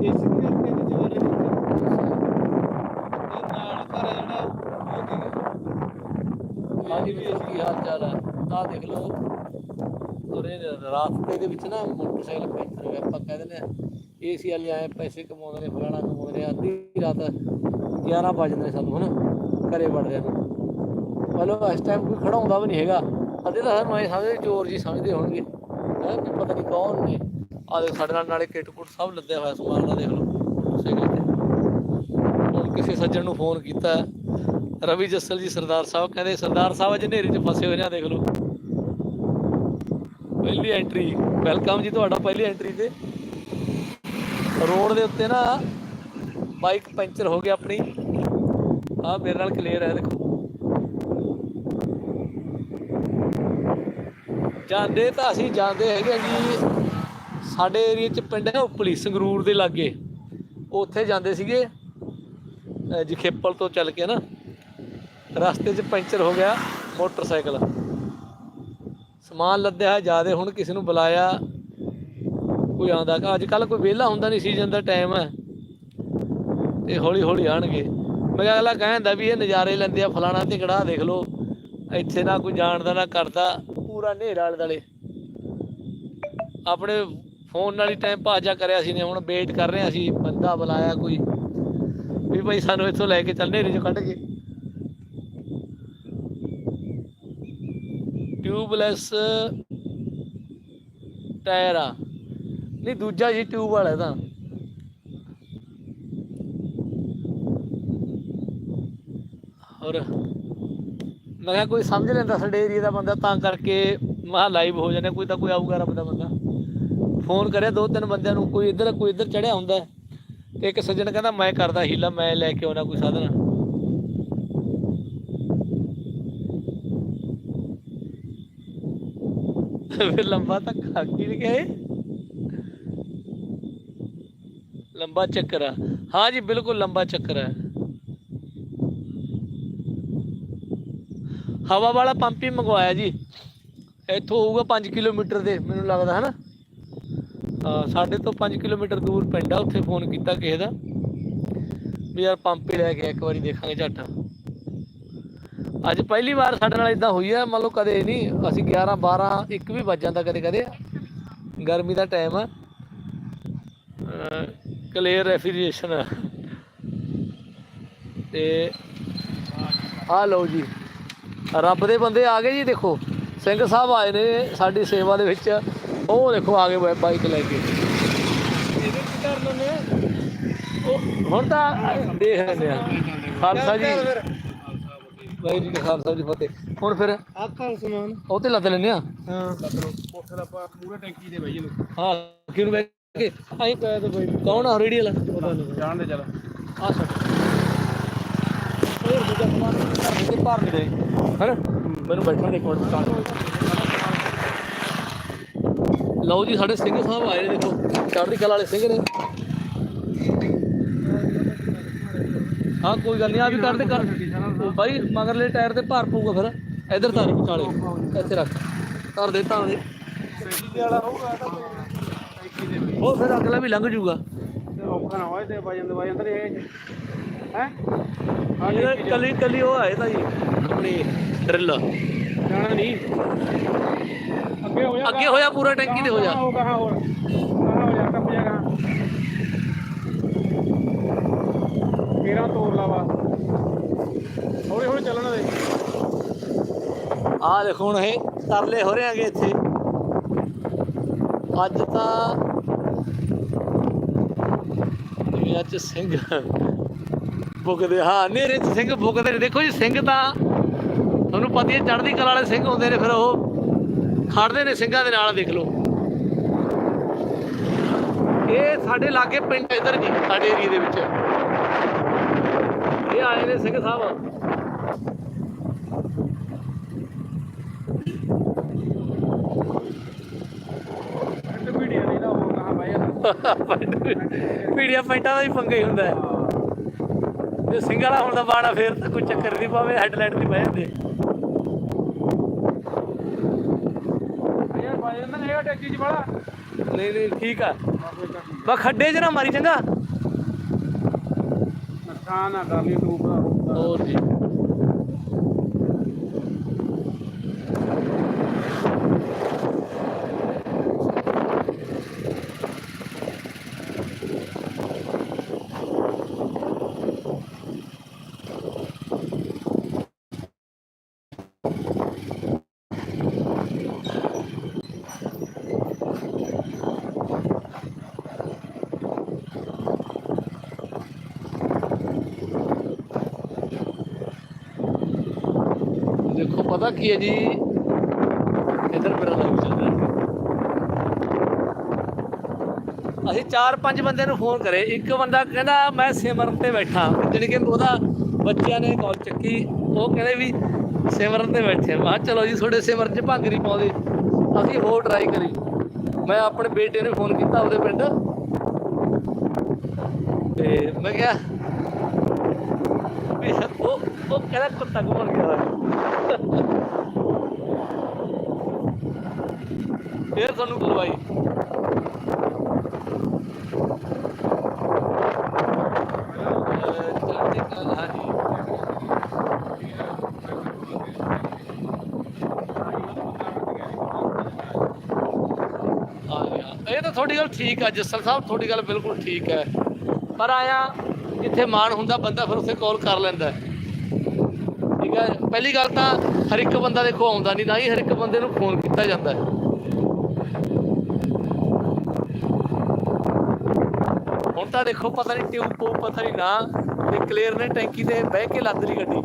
ਦੇਸੀ ਕਰਕੇ ਤੇ ਜਵਾਰੇ ਤੇ ਨਾਲ ਘਰ ਜਿਹੜਾ ਉਹ ਸੀਗਾ ਹਾਂਜੀ ਵੀਰ ਕੀ ਹਾਲ ਚਾਲ ਹੈ? ਆਹ ਦੇਖ ਲਓ। ਤੁਰੇ ਰਾਸਤੇ ਦੇ ਵਿੱਚ ਨਾ ਮੋਟਰਸਾਈਕਲ ਪੈਂਚਰ ਹੋਇਆ, ਆਪਾਂ ਕਹਿ ਦਿੰਦੇ ਆ ਏਸੀ ਵਾਲੇ ਆਏ, ਪੈਸੇ ਕਮਾਉਂਦੇ ਨੇ, ਫਲਾਣਾ ਕਮਾਉਂਦੇ ਨੇ, ਅੱਧੀ ਰਾਤ 11 ਵਜੇ ਨੇ ਸਾਨੂੰ, ਹਨਾ? ਘਰੇ ਵੜਦੇ ਨੂੰ। ਮਤਲਬ ਇਸ ਟਾਈਮ ਕੋਈ ਖੜਾਉਂਦਾ ਵੀ ਨਹੀਂ ਹੈਗਾ। ਅੱਧੇ ਤਾਂ ਸਾਨੂੰ ਐ ਸਮਝਦੇ ਚੋਰ ਜੀ ਸਮਝਦੇ ਹੋਣਗੇ। ਹੈ? ਪਤਾ ਨਹੀਂ ਕੌਣ ਨੇ। ਆ ਦੇਖ, ਸਾਡੇ ਨਾਲ ਨਾਲੇ ਕਿੱਟ ਕੁੱਟ ਸਭ ਲੱਦਿਆ ਹੋਇਆ ਸਮਾਨ ਦਾ ਦੇਖ ਲਓ। ਮੋਟਰਸਾਈਕਲ ਤੇ ਹੁਣ ਕਿਸੇ ਸੱਜਣ ਨੂੰ ਫੋਨ ਕੀਤਾ। ਰਵੀ ਜੱਸਲ ਜੀ, ਸਰਦਾਰ ਸਾਹਿਬ ਕਹਿੰਦੇ, ਸਰਦਾਰ ਸਾਹਿਬ ਅੱਜ ਹਨੇਰੇ 'ਚ ਫਸੇ ਹੋਏ ਨੇ ਆ ਦੇਖ ਲਓ। ਪਹਿਲੀ ਐਂਟਰੀ ਵੈਲਕਮ ਜੀ ਤੁਹਾਡਾ, ਪਹਿਲੀ ਐਂਟਰੀ ਤੇ। ਰੋਡ ਦੇ ਉੱਤੇ ਨਾ ਬਾਈਕ ਪੈਂਚਰ ਹੋ ਗਿਆ ਆਪਣੀ। ਆ ਮੇਰੇ ਨਾਲ ਕਲੀਅਰ ਹੈ, ਦੇਖੋ। ਜਾਂਦੇ ਤਾਂ ਅਸੀਂ ਜਾਂਦੇ ਹੈਗੇ ਜੀ। ਸਾਡੇ ਏਰੀਆ 'ਚ ਪਿੰਡ ਹੈ ਉਪਲੀ ਸੰਗਰੂਰ ਦੇ ਲਾਗੇ। ਉੱਥੇ ਜਾਂਦੇ ਸੀਗੇ ਜਖੇਪਲ ਤੋਂ ਚੱਲ ਕੇ ਨਾ, ਰਸਤੇ 'ਚ ਪੈਂਚਰ ਹੋ ਗਿਆ ਮੋਟਰਸਾਈਕਲ। ਸਮਾਨ ਲੱਦਿਆ ਹੈ ਜਿਆਦੇ ਹੁਣ ਕਿਸੇ ਨੂੰ ਬੁਲਾਇਆ ਕੋਈ ਆਉਂਦਾ। ਕਿ ਅੱਜ ਕੱਲ ਕੋਈ ਵਿਹਲਾ ਹੁੰਦਾ ਨਹੀਂ ਸੀਜ਼ਨ ਦਾ ਟਾਈਮ ਹੈ ਤੇ ਹੌਲੀ ਹੌਲੀ ਆਣਗੇ। ਮੈਂ ਕਿਹਾ ਅਗਲਾ ਕਹਿੰਦਾ ਵੀ ਇਹ ਨਜ਼ਾਰੇ ਲੈਂਦੇ ਆ, ਫਲਾਣਾ ਤੇ ਕੜਾ ਦੇਖ ਲਓ। ਇੱਥੇ ਨਾ ਕੋਈ ਜਾਣਦਾ, ਨਾ ਕਰਦਾ, ਪੂਰਾ ਹਨੇਰਾ ਵਾਲੇ ਦਾਲੇ ਆਪਣੇ ਫੋਨ ਨਾਲ ਹੀ ਟਾਈਮ ਭਾਜਾ ਕਰਿਆ ਸੀ ਨੇ, ਹੁਣ ਵੇਟ ਕਰ ਰਹੇ ਹਾਂ ਅਸੀਂ, ਬੰਦਾ ਬੁਲਾਇਆ ਕੋਈ। ਵੀ ਭਾਈ ਸਾਨੂੰ ਇੱਥੋਂ ਲੈ ਕੇ ਚੱਲ, ਹਨੇਰੇ ਚੋਂ ਕੱਢ ਕੇ। ਟਿਊਬਲੈਸ ਟਾਇਰ ਆ। ਨਹੀਂ, ਦੂਜਾ ਜੀ ਟਿਊਬ ਵਾਲਾ ਤਾਂ। ਹੋਰ? ਮੈਂ ਕਿਹਾ ਕੋਈ ਸਮਝ ਲੈਂਦਾ ਸਾਡੇ ਏਰੀਆ ਦਾ ਬੰਦਾ, ਤਾਂ ਕਰਕੇ ਮਹਾ ਲਾਈਵ ਹੋ ਜਾਣੇ ਕੋਈ ਤਾਂ ਕੋਈ ਆਊਗਾ ਰੱਬ ਦਾ ਬੰਦਾ। ਫੋਨ ਕਰਿਆ ਦੋ ਤਿੰਨ ਬੰਦਿਆਂ ਨੂੰ, ਕੋਈ ਇੱਧਰ ਕੋਈ ਇੱਧਰ ਚੜਿਆ ਹੁੰਦਾ ਤੇ ਇੱਕ ਸੱਜਣ ਕਹਿੰਦਾ, ਮੈਂ ਕਰਦਾ ਹੀਲਾ, ਮੈਂ ਲੈ ਕੇ ਆਉਣਾ ਕੋਈ ਸਾਧਨ। ਫਿਰ ਲੰਬਾ ਧੱਕਾ ਕੀ ਲਿਖਿਆ ਲੰਬਾ ਚੱਕਰ ਆ। ਹਾਂ ਜੀ, ਬਿਲਕੁਲ ਲੰਬਾ ਚੱਕਰ ਹੈ ਹਵਾ ਵਾਲਾ ਪੰਪ ਹੀ ਮੰਗਵਾਇਆ ਜੀ। ਇੱਥੋਂ ਹੋਊਗਾ 5 ਕਿਲੋਮੀਟਰ ਦੇ, ਮੈਨੂੰ ਲੱਗਦਾ ਹੈ ਨਾ ਸਾਡੇ ਤੋਂ 5 ਕਿਲੋਮੀਟਰ ਦੂਰ ਪਿੰਡ ਆ, ਉੱਥੇ ਫੋਨ ਕੀਤਾ ਕਿਸੇ ਦਾ ਵੀ ਯਾਰ ਪੰਪ ਹੀ ਲੈ ਕੇ ਇੱਕ ਵਾਰੀ ਦੇਖਾਂਗੇ ਝੱਟ। ਅੱਜ ਪਹਿਲੀ ਵਾਰ ਸਾਡੇ ਨਾਲ ਇਦਾਂ ਹੋਈ ਆ, ਮੰਨ ਲਓ ਕਦੇ ਨਹੀਂ, ਅਸੀਂ 11 12 1 ਵੀ ਵੱਜ ਜਾਂਦਾ ਕਦੇ ਕਦੇ ਗਰਮੀ ਦਾ ਟਾਈਮ ਆ। ਕਲੀਅਰ ਰੈਫ੍ਰਿਜਰੇਸ਼ਨ ਤੇ ਆ ਲਓ ਜੀ, ਰੱਬ ਦੇ ਬੰਦੇ ਆ ਗਏ ਜੀ, ਦੇਖੋ। ਸਿੰਘ ਸਾਹਿਬ ਆਏ ਨੇ ਸਾਡੀ ਸੇਵਾ ਦੇ ਵਿੱਚ। ਉਹ ਦੇਖੋ ਆ ਗਏ ਬਾਈ- ਬਾਈਕ ਲੈ ਕੇ। ਇਹਦੇ ਕੀ ਕਰ ਲੈਣੇ ਉਹ ਹੁਣ ਤਾਂ ਦੇਖ ਲੈਂਦੇ ਆ। ਖਾਲਸਾ ਜੀ। ਵਾਹਿਗੁਰੂ ਜੀ ਖਾਲਸਾ ਜੀ ਫਤਿਹ। ਹੁਣ ਫਿਰ? ਆਖਾਂ ਸਮਾਨ। ਉਹ ਤੇ ਲੱਦ ਲੈਂਦੇ ਆ। ਹਾਂ। ਕੋਠੇ ਦਾ ਪੂਰਾ ਟੈਂਕੀ ਦੇ ਬਈ ਇਹਨੂੰ ਹਾਂ ਕਿਉਂ ਬੈ ਕੇ? ਆਈ ਕਹਿ ਦੇ ਬਈ। ਕੌਣ ਆ ਰੇਡੀ ਵਾਲਾ? ਪਤਾ ਨਹੀਂ ਜਾਣ ਦੇ ਚੱਲ। ਆ ਸਰ। ਹੋਰ ਦੂਜਾ ਸਮਾਨ। ਘਰ ਦੇ ਭਾਰ ਦੇ ਹੈਨਾ? ਮੈਨੂੰ ਬੈਠਣ ਦੇ ਕੋਲ ਲਓ ਜੀ ਸਾਡੇ ਸਿੰਘ ਸਾਹਿਬ ਆਏ ਨੇ ਦੇਖੋ ਚੜ੍ਹਦੀ ਕਲਾ ਵਾਲੇ ਸਿੰਘ ਨੇ। ਹਾਂ ਕੋਈ ਗੱਲ ਨਹੀਂ ਆ ਵੀ ਕਰਦੇ ਕਰ ਬਾਈ ਮਗਰਲੇ ਟਾਇਰ ਤੇ ਭਾਰ ਪਊਗਾ ਫਿਰ। ਇਧਰ ਧਾਰ ਵਿਚਾਲੇ। ਇੱਥੇ ਰੱਖ। ਧਰ ਦੇ ਤਾਂ ਦੇ। ਦੇ ਉਹ ਫਿਰ ਅਗਲਾ ਵੀ ਲੰਘ ਜੂਗਾ ਔਖਾ ਨਾ ਹੋਏ ਤੇ ਵਜਨ ਵਜਨ ਤੇ ਇਹ ਹੈ ਹਾਂ ਕੱਲੀ ਕੱਲੀ ਉਹ ਆਏ ਤਾਂ ਜੀ ਆਪਣੀ ਡਰਿਲ ਜਾਣਾ ਨਹੀਂ। ਅੱਗੇ ਹੋ ਜਾ ਅੱਗੇ ਹੋਇਆ ਪੂਰਾ ਟੈਂਕੀ ਤੇ ਹੋ ਜਾ। ਹੋ ਕਹਾਂ ਹੋਰ। ਕਹਾਂ ਹੋ ਜਾ ਟੱਪ ਜਾ ਕਹਾਂ। ਮੇਰਾ ਤੋੜ ਲਾਵਾ ਹੌਲੀ ਹੌਲੀ ਚੱਲਣਾ ਦੇ ਆ ਦੇਖੋ ਹੁਣ ਇਹ ਤਰਲੇ ਹੋ ਰਹੇ ਆਗੇ ਇੱਥੇ। ਅੱਜ ਤਾਂ ਦੁਨੀਆ 'ਚ ਸਿੰਘ ਬੁਕਦੇ ਹਾਂ ਨੇਰੇ 'ਚ ਸਿੰਘ ਬੁਕਦੇ ਨੇ। ਦੇਖੋ ਜੀ ਸਿੰਘ ਤਾਂ ਤੁਹਾਨੂੰ ਪਤਾ ਹੀ ਚੜ੍ਹਦੀ ਕਲਾ ਵਾਲੇ ਸਿੰਘ ਹੁੰਦੇ ਨੇ ਫਿਰ ਉਹ। ਖੜਦੇ ਨੇ ਸਿੰਘਾਂ ਦੇ ਨਾਲ, ਦੇਖ ਲਓ। ਇਹ ਸਾਡੇ ਲਾਗੇ ਪਿੰਡ ਇਧਰ ਜੀ, ਸਾਡੇ ਏਰੀਏ ਦੇ ਵਿੱਚ। ਇਹ ਆਏ ਨੇ ਸਿੰਘ ਸਾਹਿਬ। ਤੇ ਵੀਡੀਓ ਨਹੀਂ ਦਾ ਹੋਰ ਪੈਂਟਾਂ ਦਾ ਹੀ ਪੰਗਾ ਹੀ ਹੁੰਦਾ ਹੈ। ਜੇ ਸਿੰਘ ਵਾਲਾ ਹੁਣ ਫੇਰ ਤਾਂ ਕੋਈ ਚੱਕਰ ਨਹੀਂ ਪਾਵੇ ਹੈਡਲਾਈਟ ਤੇ ਬਹਿ ਜਾਂਦੇ ਯਾਰ ਭਾਈ ਇਹਨਾਂ ਨੇ ਇਹ ਟੈਂਕੀ ਚ ਬੜਾ ਨਹੀਂ ਨਹੀਂ ਠੀਕ ਆ ਬਸ ਠੀਕ। ਖੱਡੇ 'ਚ ਨਾ ਮਾਰੀ ਚੰਗਾ ਨੁਕਸਾਨ ਨਾ ਕਰ ਲਈ। ਹੋਰ ਜੀ ਦੇਖੋ ਪਤਾ ਕੀ ਹੈ ਜੀ? ਇਧਰ ਮੇਰਾ ਲਾਈਵ ਚੱਲ ਰਿਹਾ। ਅਸੀਂ ਚਾਰ ਪੰਜ ਬੰਦੇ ਨੂੰ ਫੋਨ ਕਰੇ। ਇੱਕ ਬੰਦਾ ਕਹਿੰਦਾ, ਮੈਂ ਸਿਮਰਨ ਤੇ ਬੈਠਾ। ਜਾਣੀ ਕਿ ਉਹਦਾ ਬੱਚਿਆਂ ਨੇ ਕਾਲ ਚੱਕੀ। ਉਹ ਕਹਿੰਦੇ ਵੀ ਸਿਮਰਨ ਤੇ ਬੈਠੇ ਮੈਂ ਕਿਹਾ, ਚਲੋ ਜੀ, ਤੁਹਾਡੇ ਸਿਮਰਨ 'ਚ ਭੰਗ ਨਹੀਂ ਪਾਉਂਦੇ। ਅਸੀਂ ਹੋਰ ਟਰਾਈ ਕਰੀ ਮੈਂ ਆਪਣੇ ਬੇਟੇ ਨੂੰ ਫੋਨ ਕੀਤਾ ਉਹਦੇ ਪਿੰਡ। ਤੇ ਮੈਂ ਕਿਹਾ ਵੀ ਉਹ ਉਹ ਕਹਿੰਦਾ ਕੁੱਤਾ ਘੁੰਮਣ ਗਿਆ ਹੋਇਆ। ਫੇਰ ਤੁਹਾਨੂੰ ਬੁਲਵਾਈ ਅਹ ਚੜ੍ਹਦੀ ਕਲਾ, ਹਾਂਜੀ ਆ ਗਿਆ ਇਹ ਤਾਂ ਤੁਹਾਡੀ ਗੱਲ ਠੀਕ ਹੈ ਜੱਸਲ ਸਾਹਿਬ ਤੁਹਾਡੀ ਗੱਲ ਬਿਲਕੁਲ ਠੀਕ ਹੈ ਪਰ ਆਇਆ ਜਿੱਥੇ ਮਾਣ ਹੁੰਦਾ ਬੰਦਾ ਫਿਰ ਉੱਥੇ ਕਾਲ ਕਰ ਲੈਂਦਾ ਠੀਕ ਹੈ? ਪਹਿਲੀ ਗੱਲ ਤਾਂ ਹਰ ਇੱਕ ਬੰਦਾ ਦੇਖੋ ਆਉਂਦਾ ਨਹੀਂ, ਨਾ ਹੀ ਹਰ ਇੱਕ ਬੰਦੇ ਨੂੰ ਫੋਨ ਕੀਤਾ ਜਾਂਦਾ ਹੈ। ਹੁਣ ਤਾਂ ਦੇਖੋ ਪਤਾ ਨਹੀਂ ਟਿਊਬ ਪੋ ਪਤਾ ਨਹੀਂ ਨਾ, ਤੇ ਕਲੀਅਰ ਨੇ ਟੈਂਕੀ ਤੇ ਬਹਿ ਕੇ ਲੱਦ ਲਈ ਗੱਡੀ।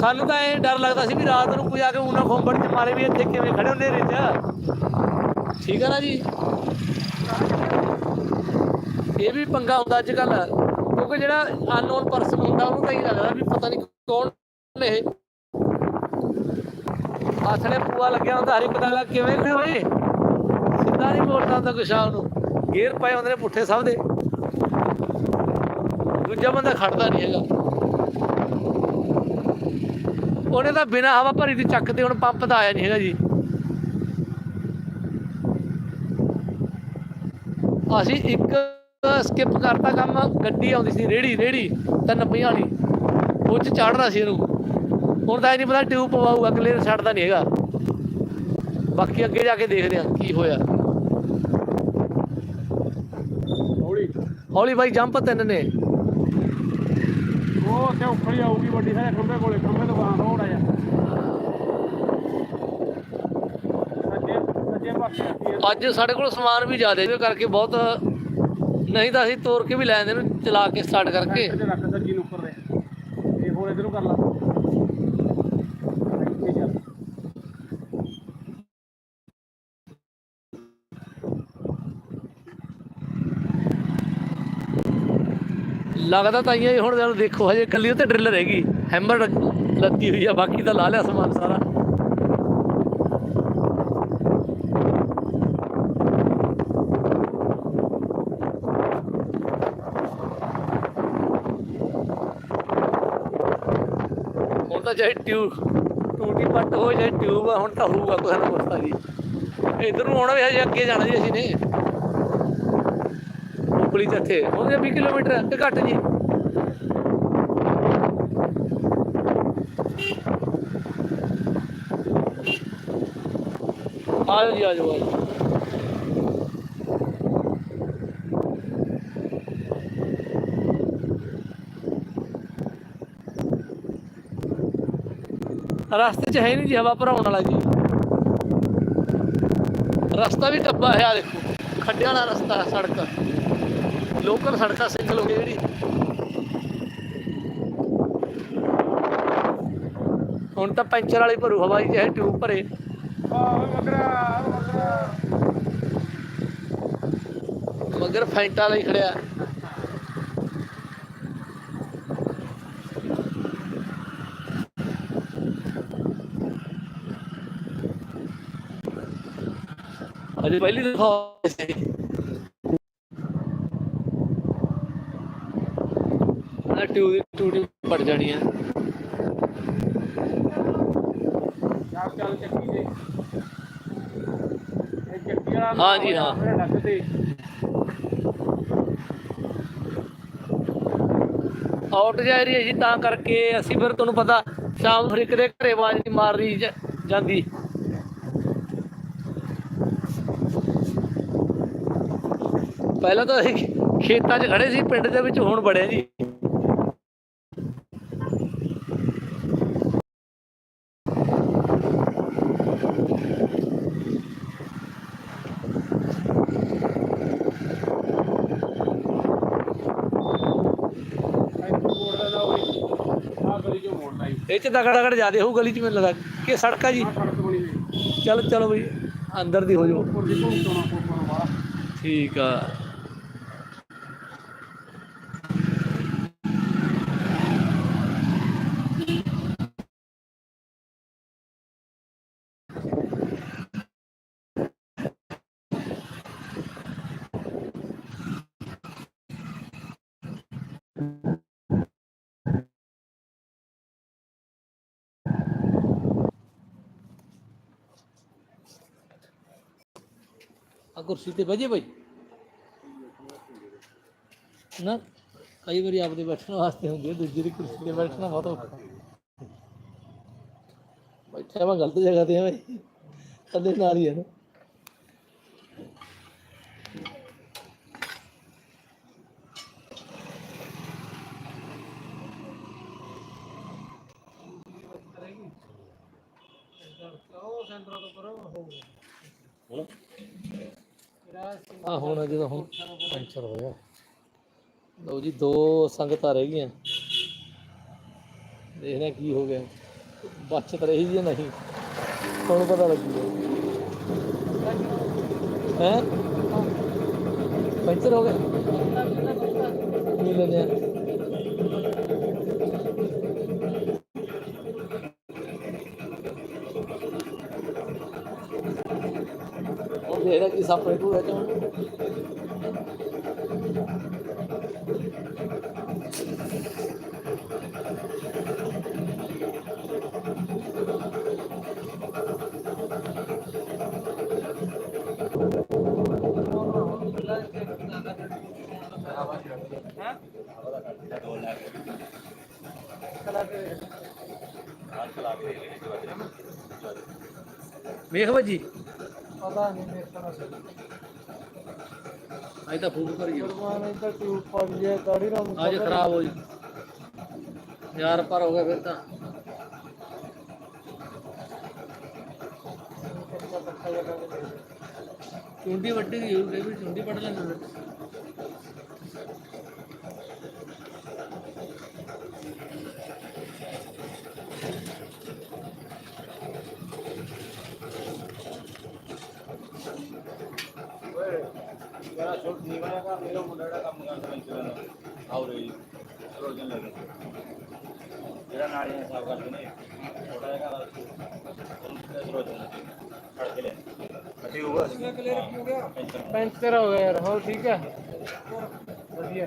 ਸਾਨੂੰ ਤਾਂ ਇਹ ਡਰ ਲੱਗਦਾ ਸੀ ਵੀ ਰਾਤ ਨੂੰ ਕੋਈ ਆ ਕੇ ਉਹਨਾਂ ਖੋਂਬੜ ਚ ਮਾਰੇ ਵੀ ਇੱਥੇ ਕਿਵੇਂ ਖੜੇ ਹੁੰਦੇ ਨੇ ਚ ਠੀਕ ਹੈ ਨਾ ਜੀ? ਇਹ ਵੀ ਪੰਗਾ ਹੁੰਦਾ ਅੱਜ ਕੱਲ ਕਿਉਂਕਿ ਜਿਹੜਾ ਅਨਨੋਨ ਪਰਸਨ ਹੁੰਦਾ, ਉਹਨੂੰ ਤਾਂ ਹੀ ਲੱਗਦਾ ਵੀ ਪਤਾ ਨਹੀਂ ਕੌਣ ਨੇ ਇਹ। ਆਥਣੇ ਪੂਆ ਲੱਗਿਆ ਹੁੰਦਾ, ਹਰ ਇੱਕ ਕਿਵੇਂ ਨੇ ਓਏ। ਸਿੱਧਾ ਨਹੀਂ ਬੋਲਦਾ ਹੁੰਦਾ ਕੁਛ ਆ ਉਹਨੂੰ ਗੇਅਰ ਪਏ ਹੁੰਦੇ ਨੇ ਪੁੱਠੇ ਸਭ ਦੇ। ਦੂਜਾ ਬੰਦਾ ਖੜਦਾ ਨਹੀਂ ਹੈਗਾ। ਉਹਨੇ ਤਾਂ ਬਿਨਾ ਹਵਾ ਭਰੀ ਦੀ ਚੱਕ ਤੇ ਹੁਣ ਪੰਪ ਤਾਂ ਆਇਆ ਨਹੀਂ ਹੈਗਾ ਜੀ। ਅਸੀਂ ਇੱਕ ਸਕਿਪ ਕਰਤਾ ਕੰਮ ਗੱਡੀ ਆਉਂਦੀ ਸੀ ਰੇੜੀ ਰੇੜੀ ਤਿੰਨ ਪਹੀਆਂ ਵਾਲੀ। ਉਹ ਚ ਚੜਨਾ ਸੀ ਇਹਨੂੰ। ਹੁਣ ਤਾਂ ਇਹ ਨਹੀਂ ਪਤਾ ਟਿਊਬ ਪਵਾਊਗਾ ਕਲੀਅਰ ਛੱਡਦਾ ਨਹੀਂ ਹੈਗਾ। ਬਾਕੀ ਅੱਗੇ ਜਾ ਕੇ ਦੇਖਦੇ ਹਾਂ ਕੀ ਹੋਇਆ। ਹੌਲੀ। ਹੌਲੀ ਬਾਈ ਜੰਪ ਤਿੰਨ ਨੇ। ਉਹ ਉੱਥੇ ਉਖੜੀ ਆਊਗੀ ਵੱਡੀ ਸਾਰੇ ਖੰਭੇ ਕੋਲੇ ਖੰਭੇ ਤੋਂ ਬਾਹਰ ਰੋੜ ਹੈ ਅੱਜ ਸਾਡੇ ਕੋਲ ਸਮਾਨ ਵੀ ਜ਼ਿਆਦਾ ਇਹਦੇ ਕਰਕੇ ਬਹੁਤ ਨਹੀਂ ਤਾਂ ਅਸੀਂ ਤੋੜ ਕੇ ਵੀ ਲੈ ਜਾਂਦੇ ਨੂੰ ਚਲਾ ਕੇ ਸਟਾਰਟ ਕਰਕੇ। ਇੱਥੇ ਰੱਖ ਸੱਜੀ ਨੂੰ ਉੱਪਰ ਦੇ। ਇਹ ਹੋਰ ਇਧਰੋਂ ਕਰ ਲਾ। ਇੱਥੇ ਚੱਲ ਲੱਗਦਾ ਤਾਂ ਇਹ ਹੁਣ ਦੇਖੋ ਹਜੇ ਕੱਲੀ ਉੱਤੇ ਡਰਿਲ ਰਹੇਗੀ ਹੈਮਰ ਲੱਗੀ ਹੋਈ ਆ ਬਾਕੀ ਤਾਂ ਲਾ ਲਿਆ ਸਮਾਨ ਸਾਰਾ ਹੁਣ ਤਾਂ ਚਾਹੇ ਟਿਊਬ, ਟੂਟੀ ਪੱਟ ਹੋ ਜਾਏ ਟਿਊਬ ਆ, ਹੁਣ ਤਾਂ ਹੋਊਗਾ ਕੋਈ ਨਾ ਕੁਛ ਤਾਂ ਜੀ। ਇਧਰ ਨੂੰ ਆਉਣਾ ਵੀ ਹਜੇ ਅੱਗੇ ਜਾਣਾ ਜੀ ਅਸੀਂ ਨੇ। ਉਪਲੀ ਜੱਥੇ ਉਹਦੇ 20 ਕਿਲੋਮੀਟਰ ਹੈ ਕਿ ਘੱਟ ਜੀ। ਆਜੋ ਜੀ, ਆਜੋ ਆਜੋ। ਰਸਤੇ 'ਚ ਹੈ ਨਹੀਂ ਜੀ, ਹਵਾ ਭਰਾਉਣ ਵਾਲਾ ਜੀ। ਰਸਤਾ ਵੀ ਟੱਬਾ ਹੈ ਆ ਦੇਖੋ। ਖੱਡਿਆਂ ਵਾਲਾ ਰਸਤਾ, ਸੜਕ। ਲੋਕਲ ਸੜਕਾਂ ਸਿੱਖ ਲੋਗੇ ਜਿਹੜੀ। ਹੁਣ ਤਾਂ ਪੈਂਚਰ ਵਾਲੀ ਭਰੂ ਹਵਾ ਜੀ, ਚਾਹੇ ਟਿਊਬ ਭਰੇ। ਮਗਰ ਫੈਂਟਾ ਲਈ ਖੜਿਆ। ਅਜੇ ਪਹਿਲੀ ਦਫਾ ਸੀ। ਆ ਟਿਊਬ ਦੀ ਟੂਟੀ ਪੜ ਜਾਣੀ ਹੈ ਚੱਲ ਚੱਲ ਚੱਕੀ ਦੇ। ਇਹ ਚੱਕੀ ਵਾਲਾ ਹਾਂ ਜੀ, ਤੇ। ਆਊਟ ਜਾ ਜੀ ਕਰਕੇ ਅਸੀਂ ਫਿਰ ਤੁਹਾਨੂੰ ਪਤਾ ਸ਼ਾਮ ਨੂੰ ਹਰ ਇੱਕ ਦੇ ਘਰੇ ਆਵਾਜ਼ ਨਹੀਂ ਮਾਰ ਰਹੀ ਜ- ਜਾਂਦੀ। ਪਹਿਲਾਂ ਤਾਂ ਅਸੀਂ ਖੇਤਾਂ 'ਚ ਖੜੇ ਸੀ ਪਿੰਡ ਦੇ ਵਿੱਚ ਹੁਣ ਬੜੇ ਜੀ ਇਹ 'ਚ ਦਗੜ ਦਗੜ ਜ਼ਿਆਦੇ ਹੋਊ ਗਲੀ 'ਚ ਮੈਨੂੰ ਲੱਗਾ ਕਿ ਸੜਕਾਂ ਜੀ ਆ ਹੋਈ ਚਲੋ ਚਲੋ ਬਈ ਅੰਦਰ ਦੀ ਹੋ ਜਾਓ। ਠੀਕ ਆ। ਆ ਕੁਰਸੀ ਤੇ ਬਹਿ ਜੇ ਬਈ ਨਾ ਕਈ ਵਾਰੀ ਆਪਦੇ ਬੈਠਣ ਵਾਸਤੇ ਹੁੰਦੀ ਹੈ ਦੂਜੀ ਦੀ ਕੁਰਸੀ ਤੇ ਬੈਠਣਾ ਬਹੁਤ ਔਖਾ ਬੈਠਿਆ ਮੈਂ ਗਲਤ ਜਗ੍ਹਾ ਤੇ ਆ ਬਈ ਕਦੇ ਨਾਲ ਹੀ ਹੈ ਨਾ ਆ ਹੁਣ? ਜਦੋਂ ਹੁਣ ਪੈਂਚਰ ਹੋਇਆ। ਲਓ ਜੀ ਦੋ ਸੰਗਤਾਂ ਰਹਿ ਗਈਆਂ। ਦੇਖਦੇ ਕੀ ਹੋ ਗਿਆ। ਬਚਤ ਰਹੀ ਜੀ ਨਹੀਂ? ਹੁਣ ਪਤਾ ਲੱਗੂਗਾ ਹੈ? ਪੈਂਚਰ ਹੋ ਗਿਆ? ਕੀ ਲੈਣੇ ਉਹ ਜਿਹੜਾ ਕਿ ਸਾਪਰੇ ਤੋਂ ਹੈ ਚੋਂ ਵੇਖ ਭਾਜੀ ਪਤਾ ਨਹੀਂ ਦੇਖਣਾ ਸੀ ਅੱਜ ਤਾਂ ਫੂਕ ਕਰ ਗਿਆ ਕੁਰਬਾਨ ਇੱਧਰ ਟਿਊਬ ਪੜ ਗਿਆ ਦਾੜੀ ਰੰਗ ਅੱਜ ਖਰਾਬ ਹੋ ਜੀ। ਯਾਰ ਪਰ ਹੋ ਗਿਆ ਫਿਰ ਤਾਂ। ਚੁੰਡੀ ਵੱਡੀ ਗਈ ਉਹ ਵੀ ਚੁੰਡੀ ਪੜ ਲੈਂਦੇ ਨੇ। ਜਿਹੜਾ ਛੋਟ ਨੀਵਾ ਦਾ ਮੇਰਾ ਮੁੰਡਾ ਜਿਹੜਾ ਕੰਮ ਕਰਦਾ ਪੈਂਚਰਾਂ ਦਾ ਆਉਰੇ ਜੀ ਰੋਜ਼ਨ ਲੈ ਕੇ ਜਿਹੜਾ ਨਾਲੀਆਂ ਸਾਫ਼ ਕਰਦੇ ਨੇ ਛੋਟਾ ਜਿਹਾ ਘਰ ਉਹਨੂੰ ਰੋਜ਼ਨ ਫੜ ਕੇ ਲੈ ਅਸੀਂ ਉਹ ਕਲੀਅਰ ਹੋ ਗਿਆ ਪੈਂਚਰ ਹੋ ਗਿਆ ਯਾਰ, ਹੋਰ ਠੀਕ ਹੈ। ਵਧੀਆ।